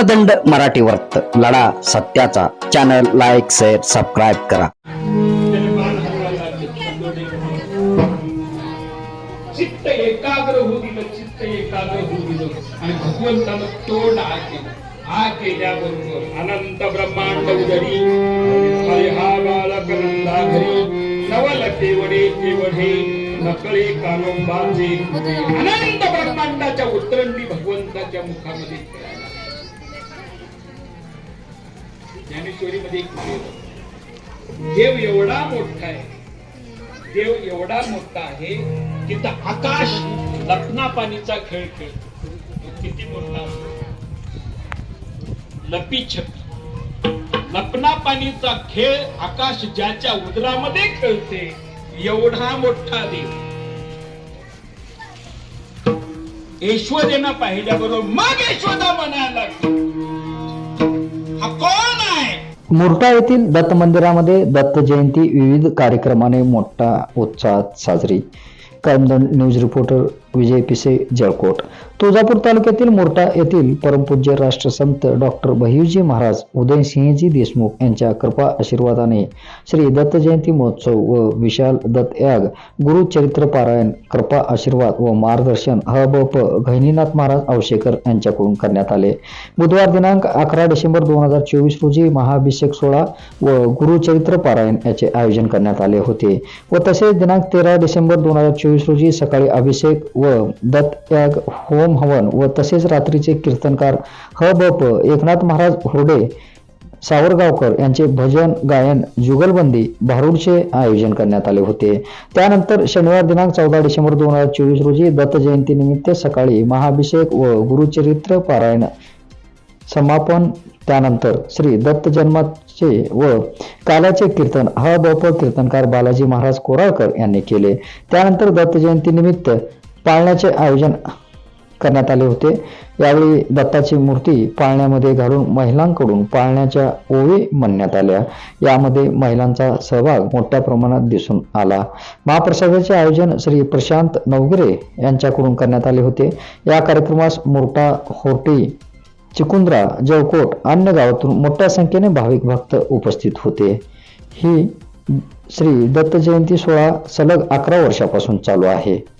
धर्मदंड मराठी वर्त लढा सत्याचा. चॅनल लाईक शेअर सबस्क्राईब करा. चित्त एकाग्र होऊ दिलं चित्त एकाग्र होऊ दिलं. आणि भगवंतानं तोंड आ केलं. आ केल्याबरोबर अनंत ब्रह्मांड उदरी. हरे हा बालक नंदा घरी नवल केवडे केवढे नकळे कानोबाचे अनंत ब्रह्मांडाच्या उतरंडी भगवंताच्या मुखामध्ये. ज्ञानेश्वरीमध्ये एक देव देव एवढा मोठा आहे देव एवढा मोठा आहे की तर आकाश लपना पाणीचा खेळ खेळतो. किती मोठा लपी छपी लपना पाणीचा खेळ आकाश ज्याच्या उदरामध्ये खेळते एवढा मोठा देव. यशोदेनं पाहिल्याबरोबर मग यशोदा म्हणायला हा कोण? मुरटा येथील दत्त मंदिरामध्ये दत्त जयंती विविध कार्यक्रमाने मोठा उत्साहात साजरी. कळमदन न्यूज रिपोर्टर विजय पिसे जळकोट. तुळजापूर तालुक्यातील मोर्टा येथील परमपूज्य राष्ट्रसंत डॉक्टर भैयूजी महाराज उदयसिंहजी देशमुख यांच्या कृपा आशीर्वादाने श्री दत्त जयंती महोत्सव व विशाल दत्त याग गुरुचरित्र पारायण कृपा आशीर्वाद व मार्गदर्शन ह ब प घैनीनाथ महाराज आवशेकर यांच्याकडून करण्यात आले. बुधवार दिनांक अकरा डिसेंबर दोन हजार चोवीस रोजी महाअभिषेक सोहळा व गुरुचरित्र पारायण याचे आयोजन करण्यात आले होते व तसेच दिनांक तेरा डिसेंबर दोन हजार चोवीस रोजी सकाळी अभिषेक व दत्तयाग होम हवन व तसेच रात्रीचे कीर्तनकार ह ब प एकनाथ महाराज हुरडे सावरगावकर यांचे भजन गायन जुगलबंदी भारूडचे आयोजन करण्यात आले होते. त्यानंतर शनिवार दिनांक चौदा डिसेंबर दोन हजार चोवीस रोजी दत्त जयंती निमित्त सकाळी महाभिषेक व गुरुचरित्र पारायण समापन. त्यानंतर श्री दत्त जन्माचे व कालाचे कीर्तन ह ब प कीर्तनकार बालाजी महाराज कोराळकर यांनी केले. त्यानंतर दत्त जयंती निमित्त पाळण्याचे आयोजन करण्यात आले होते. यावेळी दत्ताची मूर्ती पाळण्यामध्ये घालून महिलांकडून पाळण्याच्या ओळी म्हणण्यात आल्या. यामध्ये महिलांचा सहभाग मोठ्या प्रमाणात दिसून आला. महाप्रसादाचे आयोजन श्री प्रशांत नवगिरे यांच्याकडून करण्यात आले होते. या कार्यक्रमास मोर्टा होटी चिकुंद्रा जळकोट अन्य गावातून मोठ्या संख्येने भाविक भक्त उपस्थित होते. ही श्री दत्त जयंती सोहळा सलग अकरा वर्षापासून चालू आहे.